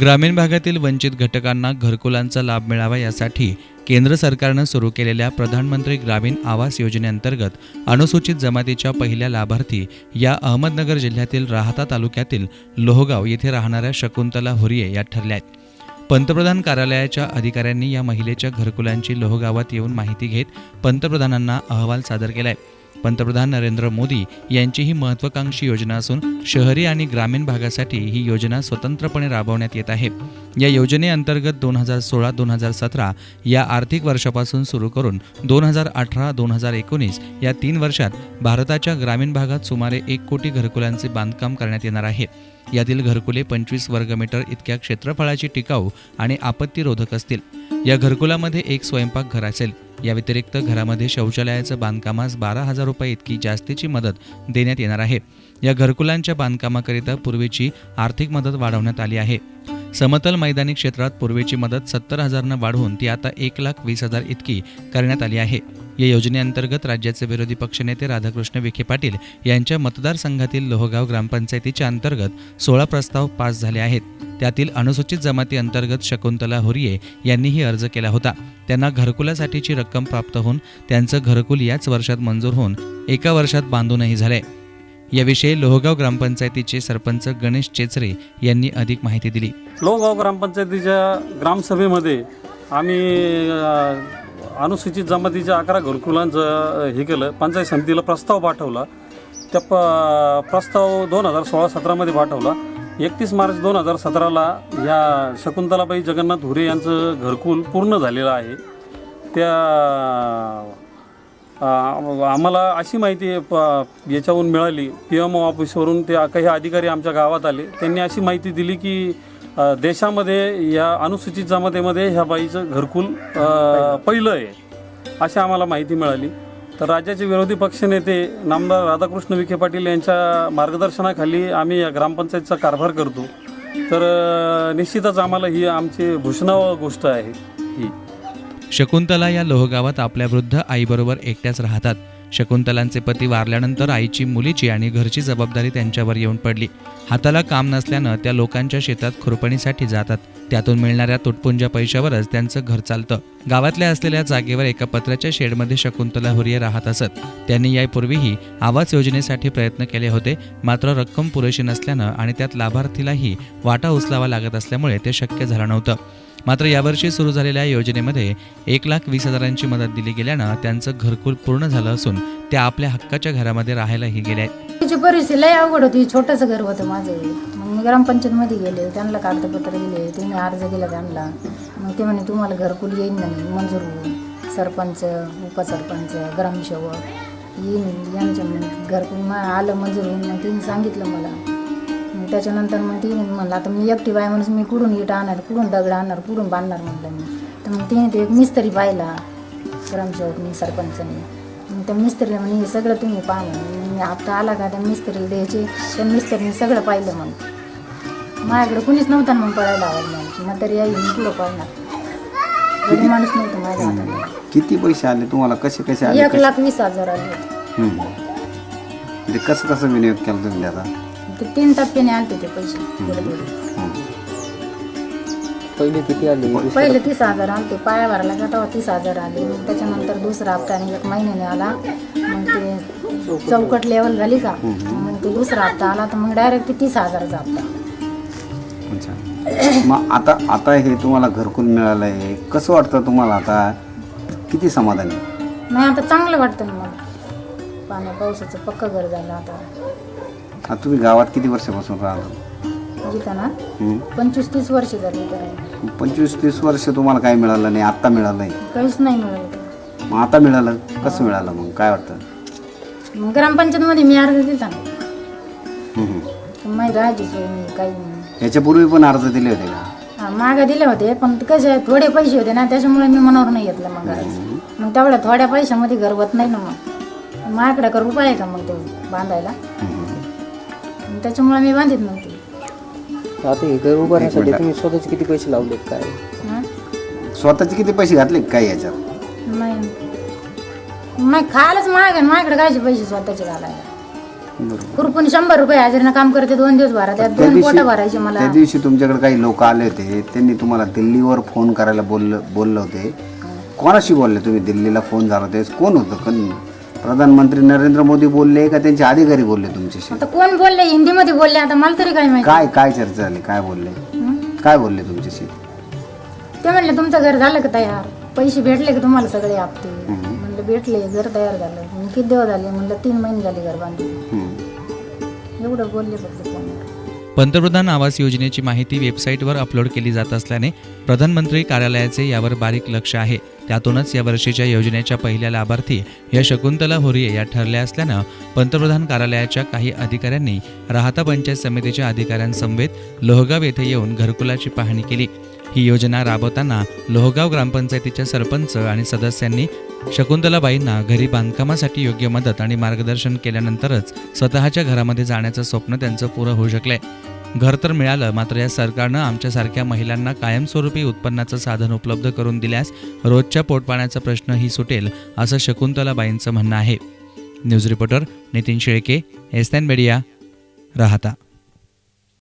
ग्रामीण भागातील वंचित घटकांना घरकुलांचा लाभ मिळावा यासाठी केंद्र सरकारनं सुरू केलेल्या प्रधानमंत्री ग्रामीण आवास योजनेअंतर्गत अनुसूचित जमातीच्या पहिल्या लाभार्थी या अहमदनगर जिल्ह्यातील राहता तालुक्यातील लोहगाव येथे राहणाऱ्या शकुंतला हुरिये या ठरल्या आहेत. पंतप्रधान कार्यालयाच्या अधिकाऱ्यांनी या महिलेच्या घरकुलांची लोहगावात येऊन माहिती घेत पंतप्रधानांना अहवाल सादर केला आहे. पंतप्रधान नरेंद्र मोदी यांची ही महत्वाकांक्षी योजना असून शहरी आणि ग्रामीण भागासाठी ही योजना स्वतंत्रपणे राबवण्यात येत आहे. या योजनेअंतर्गत दोन हजार सोळा दोन हजार सतरा या आर्थिक वर्षापासून सुरू करून दोन हजार अठरा दोन हजार एकोणीस या तीन वर्षात भारताच्या ग्रामीण भागात सुमारे एक कोटी घरकुलांचे बांधकाम करण्यात येणार आहे. यातील घरकुले पंचवीस वर्गमीटर इतक्या क्षेत्रफळाची टिकाऊ आणि आपत्तीरोधक असतील. या घरकुलामध्ये एक स्वयंपाकघर असेल. या व्यतिरिक्त घरामध्ये शौचालयाचं बांधकामास बारा हजार रुपये इतकी जास्तीची मदत देण्यात येणार आहे. या घरकुलांच्या बांधकामाकरिता पूर्वीची आर्थिक मदत वाढवण्यात आली आहे. समतल मैदानी क्षेत्रात पूर्वीची मदत सत्तर हजारनं वाढवून ती आता एक लाख वीस हजार इतकी करण्यात आली आहे. या योजनेअंतर्गत राज्याचे विरोधी पक्षनेते राधाकृष्ण विखे पाटील यांच्या मतदारसंघातील लोहगाव ग्रामपंचायतीच्या अंतर्गत सोळा प्रस्ताव पास झाले आहेत. त्यातील अनुसूचित जमाती अंतर्गत शकुंतला हुरिये यांनीही अर्ज केला होता. त्यांना घरकुलासाठीची रक्कम प्राप्त होऊन त्यांचं घरकुल याच वर्षात मंजूर होऊन एका वर्षात बांधूनही झालंय. याविषयी लोहगाव ग्रामपंचायतीचे सरपंच गणेश चेचरे यांनी अधिक माहिती दिली. लोहगाव ग्रामपंचायतीच्या ग्रामसभेमध्ये आम्ही अनुसूचित जमातीच्या अकरा घरकुलांचं हे केलं. पंचायत समितीला प्रस्ताव पाठवला. त्या प प्रस्ताव दोन हजार सोळा सतरामध्ये पाठवला. एकतीस मार्च दोन हजार सतराला ह्या शकुंतलाबाई जगन्नाथ हुरे यांचं घरकुल पूर्ण झालेलं आहे. त्या आम्हाला अशी माहिती प- याच्यावरून मिळाली. पी एम ओ ऑफिसवरून ते काही अधिकारी आमच्या गावात आले. त्यांनी अशी माहिती दिली की देशामध्ये या अनुसूचित जमातीमध्ये ह्या बाईचं घरकुल पहिलं आहे अशी आम्हाला माहिती मिळाली. तर राज्याचे विरोधी पक्षनेते नामदार राधाकृष्ण विखे पाटील यांच्या मार्गदर्शनाखाली आम्ही या ग्रामपंचायतचा कारभार करतो. तर निश्चितच आम्हाला ही आमची भूषणाव गोष्ट आहे ही. शकुंतला या लोहगावात आपल्या वृद्ध आईबरोबर एकट्याच राहतात. शकुंतलांचे पती वारल्यानंतर आईची मुलीची आणि घरची जबाबदारी त्यांच्यावर येऊन पडली. हाताला काम नसल्यानं त्या लोकांच्या शेतात खुरपणीसाठी जातात. त्यातून मिळणाऱ्या तुटपुंज्या पैशावरच त्यांचं घर चालतं. गावातल्या असलेल्या जागेवर एका पत्र्याच्या शेडमध्ये शकुंतला हुरिये राहत असत. त्यांनी यापूर्वीही आवास योजनेसाठी प्रयत्न केले होते मात्र रक्कम पुरेशी नसल्यानं आणि त्यात लाभार्थीलाही वाटा उचलावा लागत असल्यामुळे ते शक्य झालं नव्हतं. मात्र यावर्षी सुरू झालेल्या योजनेमध्ये एक लाख वीस हजारांची मदत दिली गेल्यानं त्यांचं घरकुल पूर्ण झालं असून ते आपल्या हक्काच्या घरामध्ये राहायलाही गेले आहेत तिची परिस्थिती लय अवघड होती. छोटंसं घर होतं माझं. मग मी ग्रामपंचायतमध्ये गेले. त्यांना कागदपत्र दिले. त्यांनी अर्ज केला त्यांना. मग ते म्हणे तुम्हाला घरकुल येईन नाही. मंजूर होऊन सरपंच उपसरपंच ग्रामसेवक येईन. यांच्या घरकुल आलं मंजूर होऊन मग त्यांनी सांगितलं मला. त्याच्यानंतर मग तिने म्हणलं आता मी एकटी बाय म्हणून मी कुठून इट आणणार कुठून दगड आणणार कुठून बांधणार? म्हटलं मी. तर मग तिने ते एक मिस्त्री पाहिला ग्रामसेवकनी सरपंचनी. त्या मिस्त्रीला म्हणे हे सगळं तुम्ही पाहा आता आला का त्या मिस्त्रीला द्यायचे? त्या मिस्त्रीने सगळं पाहिलं मग. माझ्याकडे कुणीच नव्हतं मग पळायला आवडलं मग. तरी आई मी पुढं पळणार? गरीब माणूस नव्हतं माझ्या हातात. किती पैसे आले? तुम्हाला कसे कसे आले? एक लाख वीस हजार आले. हम्म. म्हणजे कसं कसं विनियोग केला तुम्ही आता ते तीन टप्प्याने आलते ते पैसे. थोडे थोडे पहिले किती आले? पहिले तीस हजार आलते पाया भरायला का तेव्हा तीस हजार आले. मग त्याच्यानंतर दुसरा हप्ता आणि एक महिन्याने आला. मग ते चौकट लेवल झाली का? मग ते दुसरा हप्ता आला. तर मग डायरेक्ट ते तीस हजाराचा हप्ता. अच्छा. मग आता आता हे तुम्हाला घरकुल मिळालं आहे कसं वाटतं तुम्हाला आता? किती समाधान? आहे नाही आता चांगलं वाटतं ना मला. पाण्या पावसाचं पक्क घर झालं आता. आता तुम्ही गावात किती वर्षापासून राहता? जिथं ना. पंचवीस तीस वर्ष झाली तर पंचवीस तीस वर्ष तुम्हाला काय मिळालं नाही? आत्ता मिळालं आहे काहीच नाही मिळालं. मग आता मिळालं? कसं मिळालं मग? काय वाटतं? मग ग्रामपंचायतमध्ये मी अर्ज दिला ना. नाही काही नाही. याच्यापूर्वी पण अर्ज दिले होते का? हा, मागं दिले होते पण कसे थोडे पैसे होते ना त्याच्यामुळे मी मनावर नाही घेतलं मग घराचं मग तेवढ्या थोड्या पैशामध्ये घर होत नाही ना मग. माझ्याकडे का रुपये आहे का मग ते बांधायला? त्याच्यामुळे मी बांधित नव्हती. आता हे घर उभारण्यासाठी तुम्ही स्वतःचे किती पैसे लावलेत काय? हा? स्वतःचे किती पैसे घातले काय याच्यात? नाही. मग खायलाच महाग आहे माझ्याकडे कायचे पैसे स्वतःचे घालायला? बरोबर. खुरपून शंभर रुपये हजेरीनं काम करते दोन दिवस भरा त्यात त्या दोन दिवशी पोटं भरायचे मला. त्या दिवशी तुमच्याकडे काही लोक आले होते त्यांनी तुम्हाला दिल्लीवर फोन करायला बोललं बोललं होते. कोणाशी बोलले तुम्ही? दिल्लीला फोन झाला ते कोण होतं? पण प्रधानमंत्री नरेंद्र मोदी बोलले का त्यांचे अधिकारी बोलले तुमच्याशी? आता कोण बोलले? हिंदीमध्ये बोलले. आता मला तरी काय माहिती? काय काय चर्चा झाली? काय बोलले? काय बोलले तुमच्याशी? ते म्हणले तुमचं घर झालं का तयार? पैसे भेटले का तुम्हाला सगळे हप्ते? म्हणलं भेटले घर तयार झालं. किती दिवस झाले? म्हणलं तीन महिने झाले घर बांधून. हम्म. एवढं बोलले फक्त फोनवर पंतप्रधान आवास योजनेची माहिती वेबसाईटवर अपलोड केली जात असल्याने प्रधानमंत्री कार्यालयाचे यावर बारीक लक्ष आहे. त्यातूनच या वर्षीच्या योजनेच्या पहिल्या लाभार्थी या शकुंतला होरिये या ठरल्या असल्यानं पंतप्रधान कार्यालयाच्या काही अधिकाऱ्यांनी राहता पंचायत समितीच्या अधिकाऱ्यांसमवेत लोहगाव येथे येऊन घरकुलाची पाहणी केली. ही योजना राबवताना लोहगाव ग्रामपंचायतीच्या सरपंच आणि सदस्यांनी शकुंतलाबाईंना घरी बांधकामासाठी योग्य मदत आणि मार्गदर्शन केल्यानंतरच स्वतःच्या घरामध्ये जाण्याचं स्वप्न त्यांचं पुरं होऊ शकलंय. घर तर मिळालं मात्र या सरकारनं आमच्यासारख्या महिलांना कायमस्वरूपी उत्पन्नाचं साधन उपलब्ध करून दिल्यास रोजच्या पोटपाण्याचा प्रश्नही सुटेल असं शकुंतलाबाईंचं म्हणणं आहे. News reporter Nitin Shelke S media Rahata.